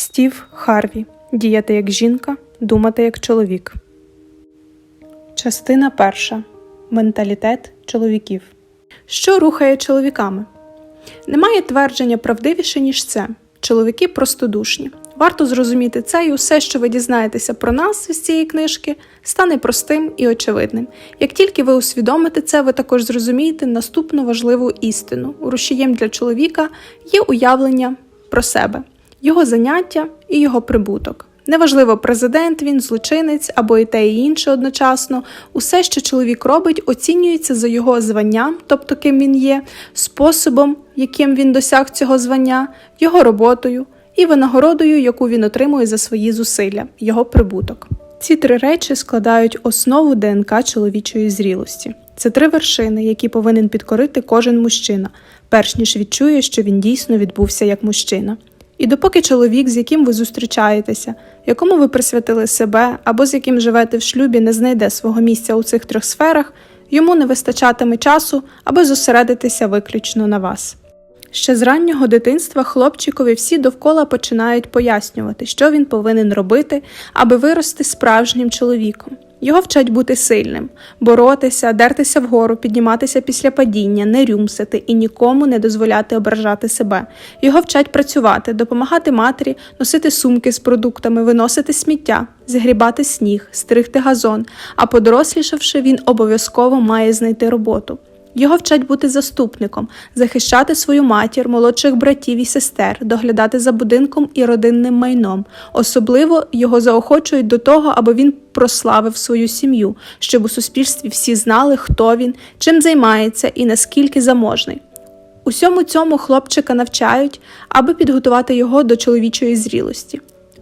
Стів Харві. Діяти як жінка, думати як чоловік. Частина перша. Менталітет чоловіків. Що рухає чоловіками? Немає твердження правдивіше, ніж це. Чоловіки простодушні. Варто зрозуміти це, і усе, що ви дізнаєтеся про нас з цієї книжки, стане простим і очевидним. Як тільки ви усвідомите це, ви також зрозумієте наступну важливу істину: рушієм для чоловіка є уявлення про себе, його заняття і його прибуток. Неважливо, президент він, злочинець або і те і інше одночасно. Усе, що чоловік робить, оцінюється за його званням, тобто ким він є, способом, яким він досяг цього звання, його роботою і винагородою, яку він отримує за свої зусилля, його прибуток. Ці три речі складають основу ДНК чоловічої зрілості. Це три вершини, які повинен підкорити кожен мужчина, перш ніж відчує, що він дійсно відбувся як мужчина. І допоки чоловік, з яким ви зустрічаєтеся, якому ви присвятили себе або з яким живете в шлюбі, не знайде свого місця у цих трьох сферах, йому не вистачатиме часу, аби зосередитися виключно на вас. Ще з раннього дитинства хлопчикові всі довкола починають пояснювати, що він повинен робити, аби вирости справжнім чоловіком. Його вчать бути сильним, боротися, дертися вгору, підніматися після падіння, не рюмсити і нікому не дозволяти ображати себе. Його вчать працювати, допомагати матері, носити сумки з продуктами, виносити сміття, згрібати сніг, стригти газон. А подорослішавши, він обов'язково має знайти роботу. Його вчать бути заступником, захищати свою матір, молодших братів і сестер, доглядати за будинком і родинним майном. Особливо його заохочують до того, аби він прославив свою сім'ю, щоб у суспільстві всі знали, хто він, чим займається і наскільки заможний. Усьому цьому хлопчика навчають, аби підготувати його до чоловічої зрілості.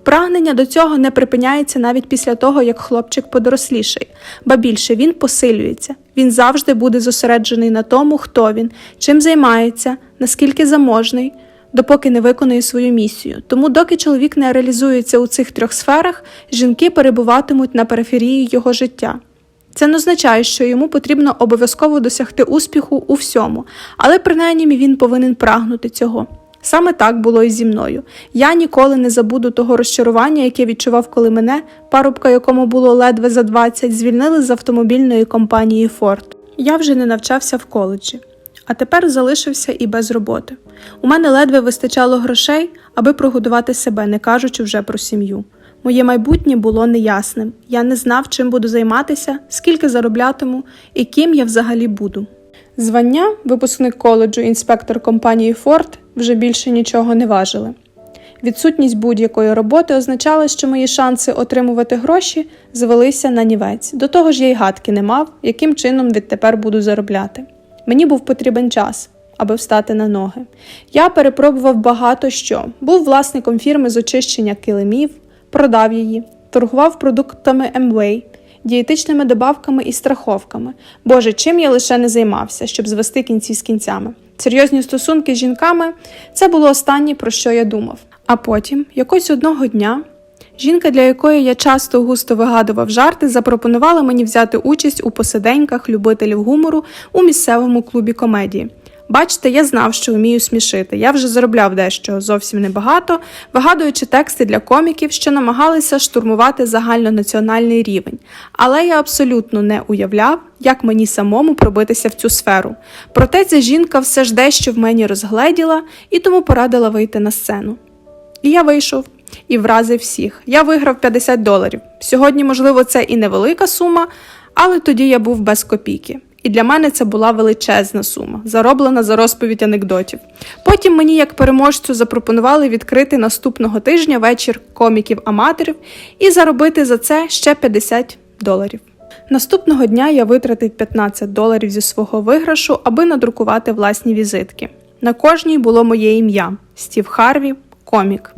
Прагнення до цього не припиняється навіть після того, як хлопчик подорослішає, ба більше він посилюється. Він завжди буде зосереджений на тому, хто він, чим займається, наскільки заможний, допоки не виконує свою місію. Тому, доки чоловік не реалізується у цих трьох сферах, жінки перебуватимуть на периферії його життя. Це не означає, що йому потрібно обов'язково досягти успіху у всьому, але принаймні він повинен прагнути цього. Саме так було і зі мною. Я ніколи не забуду того розчарування, яке відчував, коли мене, парубка, якому було ледве за 20, звільнили з автомобільної компанії Ford. Я вже не навчався в коледжі, а тепер залишився і без роботи. У мене ледве вистачало грошей, аби прогодувати себе, не кажучи вже про сім'ю. Моє майбутнє було неясним. Я не знав, чим буду займатися, скільки зароблятиму і ким я взагалі буду. Звання, випускник коледжу, інспектор компанії Ford вже більше нічого не важили. Відсутність будь-якої роботи означала, що мої шанси отримувати гроші звелися на нівець. До того ж, я й гадки не мав, яким чином відтепер буду заробляти. Мені був потрібен час, аби встати на ноги. Я перепробував багато що, був власником фірми з очищення килимів, продав її, торгував продуктами Amway, дієтичними добавками і страховками. Боже, чим я лише не займався, щоб звести кінці з кінцями. Серйозні стосунки з жінками це було останнє, про що я думав. А потім, якось одного дня, жінка, для якої я часто густо вигадував жарти, запропонувала мені взяти участь у посиденьках любителів гумору у місцевому клубі комедії. Бачите, я знав, що вмію смішити. Я вже заробляв дещо зовсім небагато, вигадуючи тексти для коміків, що намагалися штурмувати загальнонаціональний рівень. Але я абсолютно не уявляв, як мені самому пробитися в цю сферу. Проте ця жінка все ж дещо в мені розгледіла і тому порадила вийти на сцену. І я вийшов і вразив всіх. Я виграв 50 доларів. Сьогодні, можливо, це і невелика сума, але тоді я був без копійки. І для мене це була величезна сума, зароблена за розповідь анекдотів. Потім мені, як переможцю, запропонували відкрити наступного тижня вечір коміків-аматорів і заробити за це ще 50 доларів. Наступного дня я витратив 15 доларів зі свого виграшу, аби надрукувати власні візитки. На кожній було моє ім'я Стів Харві, комік,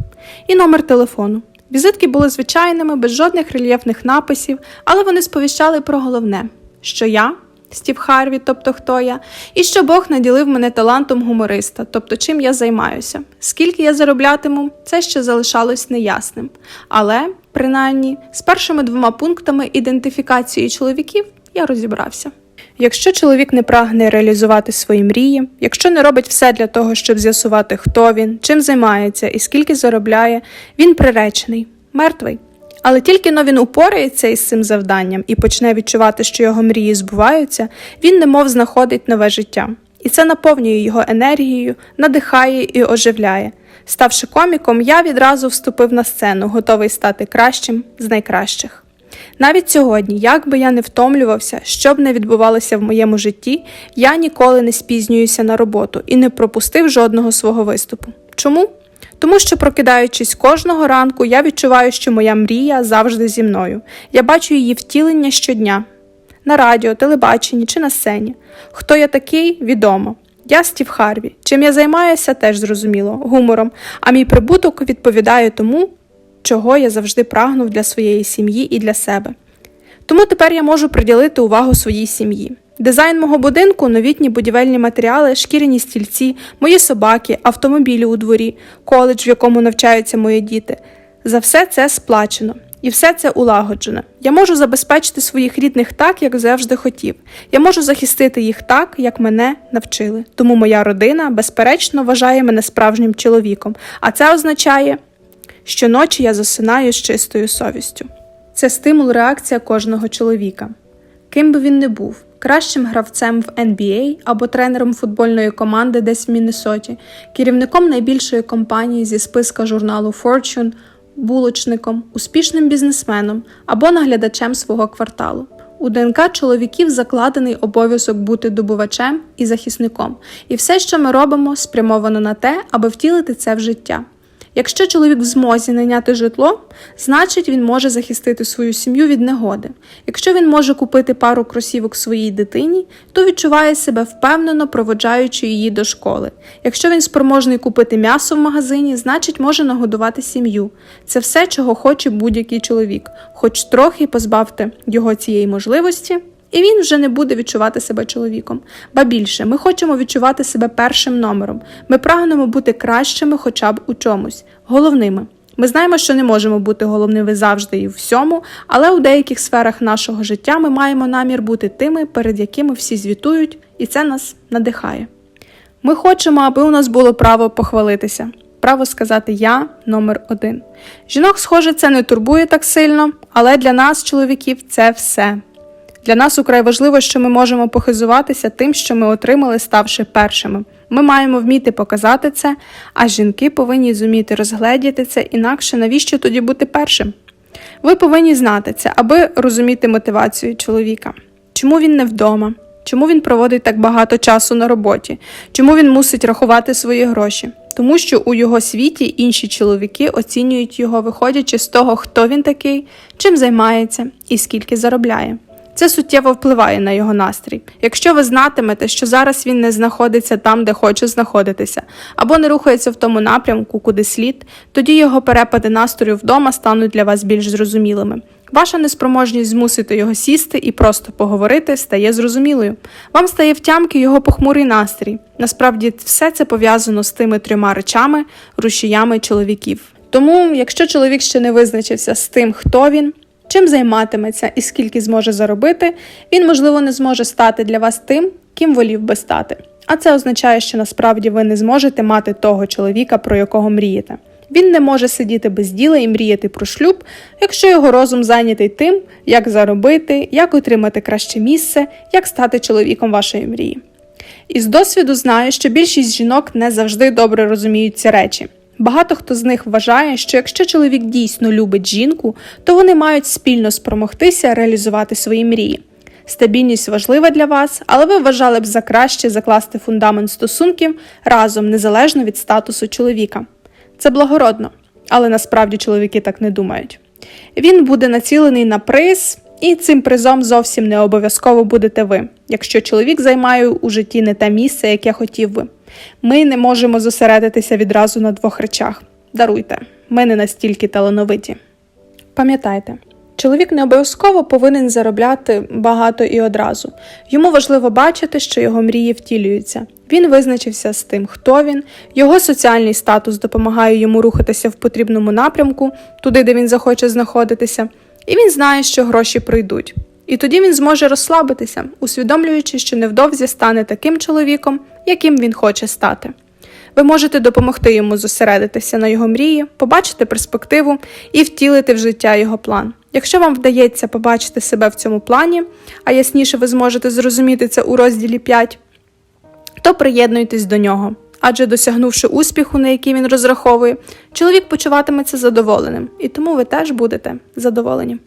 і номер телефону. Візитки були звичайними, без жодних рельєфних написів, але вони сповіщали про головне, що я. Стів Харві, тобто хто я, і що Бог наділив мене талантом гумориста, тобто чим я займаюся. Скільки я зароблятиму, це ще залишалось неясним. Але, принаймні, з першими двома пунктами ідентифікації чоловіків я розібрався. Якщо чоловік не прагне реалізувати свої мрії, якщо не робить все для того, щоб з'ясувати, хто він, чим займається і скільки заробляє, він приречений, мертвий. Але тільки но він упорається із цим завданням і почне відчувати, що його мрії збуваються, він немов знаходить нове життя. І це наповнює його енергією, надихає і оживляє. Ставши коміком, я відразу вступив на сцену, готовий стати кращим з найкращих. Навіть сьогодні, як би я не втомлювався, що б не відбувалося в моєму житті, я ніколи не спізнююся на роботу і не пропустив жодного свого виступу. Чому? Тому що, прокидаючись кожного ранку, я відчуваю, що моя мрія завжди зі мною. Я бачу її втілення щодня на радіо, телебаченні чи на сцені. Хто я такий, відомо. Я Стів Харві. Чим я займаюся, теж зрозуміло, гумором, а мій прибуток відповідає тому, чого я завжди прагнув для своєї сім'ї і для себе. Тому тепер я можу приділити увагу своїй сім'ї. Дизайн мого будинку, новітні будівельні матеріали, шкіряні стільці, мої собаки, автомобілі у дворі, коледж, в якому навчаються мої діти. За все це сплачено. І все це улагоджено. Я можу забезпечити своїх рідних так, як завжди хотів. Я можу захистити їх так, як мене навчили. Тому моя родина, безперечно, вважає мене справжнім чоловіком, а це означає, що ночі я засинаю з чистою совістю. Це стимул реакція кожного чоловіка. Ким би він не був, кращим гравцем в NBA або тренером футбольної команди десь в Міннесоті, керівником найбільшої компанії зі списка журналу Fortune, булочником, успішним бізнесменом або наглядачем свого кварталу. У ДНК чоловіків закладений обов'язок бути добувачем і захисником, і все, що ми робимо, спрямовано на те, аби втілити це в життя. Якщо чоловік в змозі найняти житло, значить він може захистити свою сім'ю від негоди. Якщо він може купити пару кросівок своїй дитині, то відчуває себе впевнено проводжаючи її до школи. Якщо він спроможний купити м'ясо в магазині, значить може нагодувати сім'ю. Це все, чого хоче будь-який чоловік, хоч трохи позбавте його цієї можливості. І він вже не буде відчувати себе чоловіком. Ба більше, ми хочемо відчувати себе першим номером. Ми прагнемо бути кращими хоча б у чомусь, головними. Ми знаємо, що не можемо бути головними завжди і в всьому, але у деяких сферах нашого життя ми маємо намір бути тими, перед якими всі звітують, і це нас надихає. Ми хочемо, аби у нас було право похвалитися, право сказати Я номер один. Жінок, схоже, це не турбує так сильно, але для нас, чоловіків, це все. Для нас украй важливо, що ми можемо похизуватися тим, що ми отримали, ставши першими. Ми маємо вміти показати це, а жінки повинні зуміти розгледіти це, інакше навіщо тоді бути першим? Ви повинні знати це, аби розуміти мотивацію чоловіка. Чому він не вдома? Чому він проводить так багато часу на роботі? Чому він мусить рахувати свої гроші? Тому що у його світі інші чоловіки оцінюють його, виходячи з того, хто він такий, чим займається і скільки заробляє. Це суттєво впливає на його настрій. Якщо ви знатимете, що зараз він не знаходиться там, де хоче знаходитися, або не рухається в тому напрямку, куди слід, тоді його перепади настрою вдома стануть для вас більш зрозумілими. Ваша неспроможність змусити його сісти і просто поговорити стає зрозумілою. Вам стає втямки його похмурий настрій. Насправді, все це пов'язано з тими трьома речами, рушіями чоловіків. Тому, якщо чоловік ще не визначився з тим, хто він, чим займатиметься і скільки зможе заробити, він, можливо, не зможе стати для вас тим, ким волів би стати. А це означає, що насправді ви не зможете мати того чоловіка, про якого мрієте. Він не може сидіти без діла і мріяти про шлюб, якщо його розум зайнятий тим, як заробити, як отримати краще місце, як стати чоловіком вашої мрії. Із досвіду знаю, що більшість жінок не завжди добре розуміють ці речі. Багато хто з них вважає, що якщо чоловік дійсно любить жінку, то вони мають спільно спромогтися реалізувати свої мрії. Стабільність важлива для вас, але ви вважали б за краще закласти фундамент стосунків разом незалежно від статусу чоловіка. Це благородно, але насправді чоловіки так не думають. Він буде націлений на приз, і цим призом зовсім не обов'язково будете ви, якщо чоловік займає у житті не те місце, яке хотів би. Ми не можемо зосередитися відразу на двох речах. Даруйте, ми не настільки талановиті. Пам'ятайте, чоловік не обов'язково повинен заробляти багато і одразу. Йому важливо бачити, що його мрії втілюються. Він визначився з тим, хто він, його соціальний статус допомагає йому рухатися в потрібному напрямку, туди, де він захоче знаходитися, і він знає, що гроші прийдуть. І тоді він зможе розслабитися, усвідомлюючи, що невдовзі стане таким чоловіком, яким він хоче стати. Ви можете допомогти йому зосередитися на його мрії, побачити перспективу і втілити в життя його план. Якщо вам вдається побачити себе в цьому плані, а ясніше ви зможете зрозуміти це у розділі 5, то приєднуйтесь до нього. Адже досягнувши успіху, на який він розраховує, чоловік почуватиметься задоволеним, і тому ви теж будете задоволені.